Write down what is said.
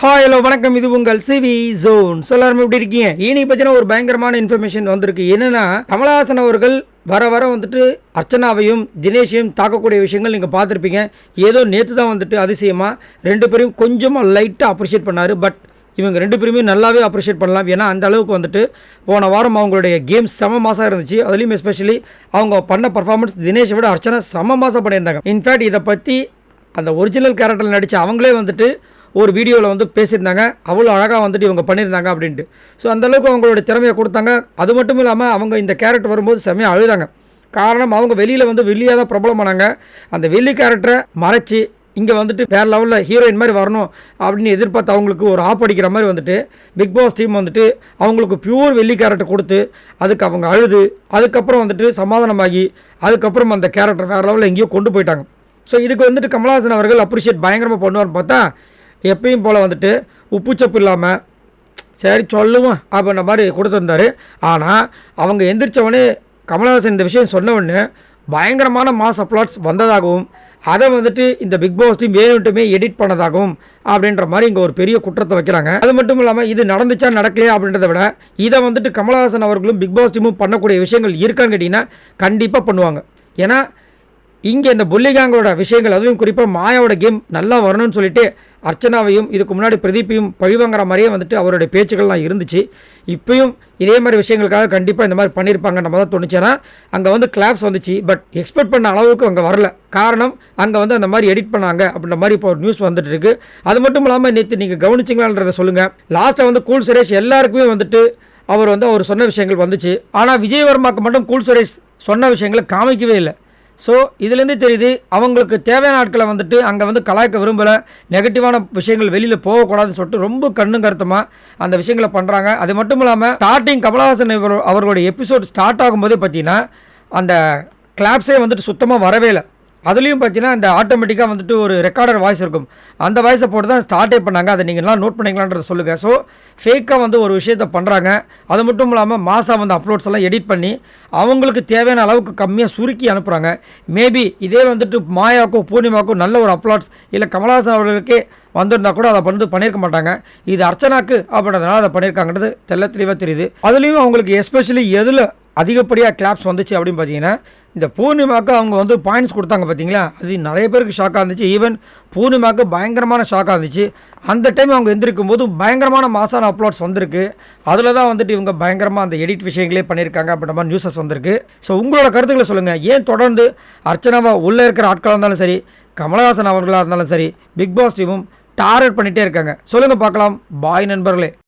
Hi hello வணக்கம். இது உங்கள் சிவி ஜோன் எல்லாருமே எப்படி இருக்கீங்க? இனி பற்றின ஒரு பயங்கரமான இன்ஃபர்மேஷன் வந்திருக்கு. என்னன்னா கமலஹாசன் அவர்கள் வர வர வந்துட்டு அர்ச்சனாவையும் தினேஷையும் தாக்கக்கூடிய விஷயங்கள் நீங்கள் பார்த்துருப்பீங்க. ஏதோ நேற்று தான் வந்துட்டு அதிசயமாக ரெண்டு பேரையும் கொஞ்சமாக லைட்டாக அப்ரிஷியேட் பண்ணார். பட் இவங்க ரெண்டு பேருமே நல்லாவே அப்ரிஷியேட் பண்ணலாம். ஏன்னா அந்த அளவுக்கு வந்துட்டு போன வாரம் அவங்களுடைய கேம் செம மாசாக இருந்துச்சு. அதுலேயும் எஸ்பெஷலி அவங்க பண்ண பர்ஃபார்மன்ஸ் தினேஷை விட அர்ச்சனா செம மாசம் பண்ணியிருந்தாங்க. இன்ஃபேக்ட் இதை பற்றி அந்த ஒரிஜினல் கேரக்டரில் நடித்த அவங்களே வந்துட்டு ஒரு வீடியோவில் வந்து பேசியிருந்தாங்க. அவ்வளோ அழகாக வந்துட்டு இவங்க பண்ணியிருந்தாங்க அப்படின்ட்டு. ஸோ அந்தளவுக்கு அவங்களோட திறமையை கொடுத்தாங்க. அது மட்டும் இல்லாமல் அவங்க இந்த கேரக்டர் வரும்போது செம்மையாக அழுதாங்க. காரணம் அவங்க வெளியில் வந்து வெளியாக தான் பிரபலமானாங்க அந்த வெள்ளி கேரக்டரை மறைச்சி இங்கே வந்துட்டு வேறு லெவலில் ஹீரோயின் மாதிரி வரணும் அப்படின்னு எதிர்பார்த்து அவங்களுக்கு ஒரு ஆப் அடிக்கிற மாதிரி வந்துட்டு பிக் பாஸ் டீம் வந்துட்டு அவங்களுக்கு பியூர் வெள்ளி கேரக்டர் கொடுத்து அதுக்கு அவங்க அழுது அதுக்கப்புறம் வந்துட்டு சமாதானமாகி அதுக்கப்புறம் அந்த கேரக்டர் வேறு லெவலில் எங்கேயோ கொண்டு போயிட்டாங்க. ஸோ இதுக்கு வந்துட்டு கமலஹாசன் அவர்கள் அப்ரிஷியேட் பயங்கரமாக பண்ணுவார்னு பார்த்தா எப்பயும் போல் வந்துட்டு உப்புச்சப்பு இல்லாமல் சரி சொல்லுவோம் அப்படின்ற மாதிரி கொடுத்துருந்தாரு. ஆனால் அவங்க எந்திரிச்சவொடனே கமலஹாசன் இந்த விஷயம் சொன்னவொடனே பயங்கரமான மாஸ் அப்ளாட்ஸ் வந்ததாகவும் அதை வந்துட்டு இந்த பிக் பாஸ் டீம் வேணுட்டுமே எடிட் பண்ணதாகவும் அப்படின்ற மாதிரி இங்கே ஒரு பெரிய குற்றத்தை வைக்கிறாங்க. அது மட்டும் இல்லாமல் இது நடந்துச்சா நடக்கலையா அப்படின்றத விட இதை வந்துட்டு கமலஹாசன் அவர்களும் பிக் பாஸ் டீமும் பண்ணக்கூடிய விஷயங்கள் இருக்கான்னு கேட்டிங்கன்னா கண்டிப்பாக பண்ணுவாங்க. ஏன்னா இங்கே இந்த புள்ளிகாங்கோட விஷயங்கள் அதுவும் குறிப்பாக மாயாவோட கேம் நல்லா வரணும்னு சொல்லிட்டு அர்ச்சனாவையும் இதுக்கு முன்னாடி பிரதீப்பையும் பழிவாங்கிற மாதிரியே வந்துட்டு அவருடைய பேச்சுக்கள்லாம் இருந்துச்சு. இப்பயும் இதே மாதிரி விஷயங்களுக்காக கண்டிப்பாக இந்த மாதிரி பண்ணியிருப்பாங்க நம்ம தான் தோணுச்சேன்னா அங்கே வந்து கிளாப்ஸ் வந்துச்சு. பட் எக்ஸ்பெக்ட் பண்ண அளவுக்கு அங்கே வரல. காரணம் அங்கே வந்து அந்த மாதிரி எடிட் பண்ணாங்க அப்படின்ற மாதிரி இப்போ ஒரு நியூஸ் வந்துட்டு இருக்கு. அது மட்டும் இல்லாமல் நேற்று நீங்கள் கவனிச்சிங்களான்றதை சொல்லுங்கள் லாஸ்ட்டாக வந்து கூல் சுரேஷ் எல்லாருக்குமே வந்துட்டு அவர் வந்து அவர் சொன்ன விஷயங்கள் வந்துச்சு. ஆனால் விஜயவர்மாக்கு மட்டும் கூல் சுரேஷ் சொன்ன விஷயங்களை காமிக்கவே இல்லை. ஸோ இதுலேருந்தே தெரியுது அவங்களுக்கு தேவையான ஆட்களை வந்துட்டு அங்கே வந்து கலாய்க்க விரும்பலை. நெகட்டிவான விஷயங்கள் வெளியில் போகக்கூடாதுன்னு சொல்லிட்டு ரொம்ப கண்ணும் கருத்துமாக அந்த விஷயங்களை பண்ணுறாங்க அது மட்டும் இல்லாமல் ஸ்டார்டிங் கமலஹாசன் இவர் அவர்களுடைய எபிசோட் ஸ்டார்ட் ஆகும்போதே பார்த்தீங்கன்னா அந்த கிளாப்ஸே வந்துட்டு சுத்தமாக வரவே இல்லை. அதுலேயும் பார்த்தீங்கன்னா இந்த ஆட்டோமேட்டிக்காக வந்துட்டு ஒரு ரெக்கார்டர் வாய்ஸ் இருக்கும். அந்த வாய்ஸை போட்டு தான் ஸ்டார்ட்டே பண்ணாங்க. அதை நீங்கள்லாம் நோட் பண்ணிக்கலான்றத சொல்லுங்கள் ஸோ ஃபேக்காக வந்து ஒரு விஷயத்த பண்ணுறாங்க அது மட்டும் இல்லாமல் மாதம் வந்து அப்லோட்ஸ் எல்லாம் எடிட் பண்ணி அவங்களுக்கு தேவையான அளவுக்கு கம்மியாக சுருக்கி அனுப்புகிறாங்க மேபி இதே வந்துட்டு மாயாக்கோ பூர்ணிமாக்கோ நல்ல ஒரு அப்லோட்ஸ் இல்லை கமலஹாசன் அவர்களுக்கே வந்திருந்தா கூட அதை வந்து பண்ணியிருக்க மாட்டாங்க. இது அர்ச்சனாக்கு அப்படின்றதுனால அதை பண்ணியிருக்காங்கன்றது தெல்ல தெளிவாக தெரியுது. அதுலேயும் அவங்களுக்கு எஸ்பெஷலி எதில் அதிகப்படியாக கிளாப்ஸ் வந்துச்சு அப்படின்னு பார்த்தீங்கன்னா இந்த பூர்ணிமாக்கு அவங்க வந்து பாயிண்ட்ஸ் கொடுத்தாங்க பார்த்தீங்களா அது நிறைய பேருக்கு ஷாக்காக இருந்துச்சு. ஈவன் பூர்ணிமாக்கு பயங்கரமான ஷாக்காக இருந்துச்சு. அந்த டைம் அவங்க எந்திருக்கும் போது பயங்கரமான மாசான அப்லோட்ஸ் வந்திருக்கு. அதில் தான் வந்துட்டு இவங்க பயங்கரமாக அந்த எடிட் விஷயங்களே பண்ணியிருக்காங்க அப்படின்ற மாதிரி நியூஸஸ் வந்திருக்கு. ஸோ உங்களோட கருத்துக்களை சொல்லுங்கள் ஏன் தொடர்ந்து அர்ச்சனாவா உள்ளே இருக்கிற ஆட்களாக இருந்தாலும் சரி கமலஹாசன் அவர்களாக இருந்தாலும் சரி பிக் பாஸ் டீமும் டார்கெட் பண்ணிகிட்டே இருக்காங்க. சொல்லுங்கள் பார்க்கலாம். பாய் நண்பர்களே.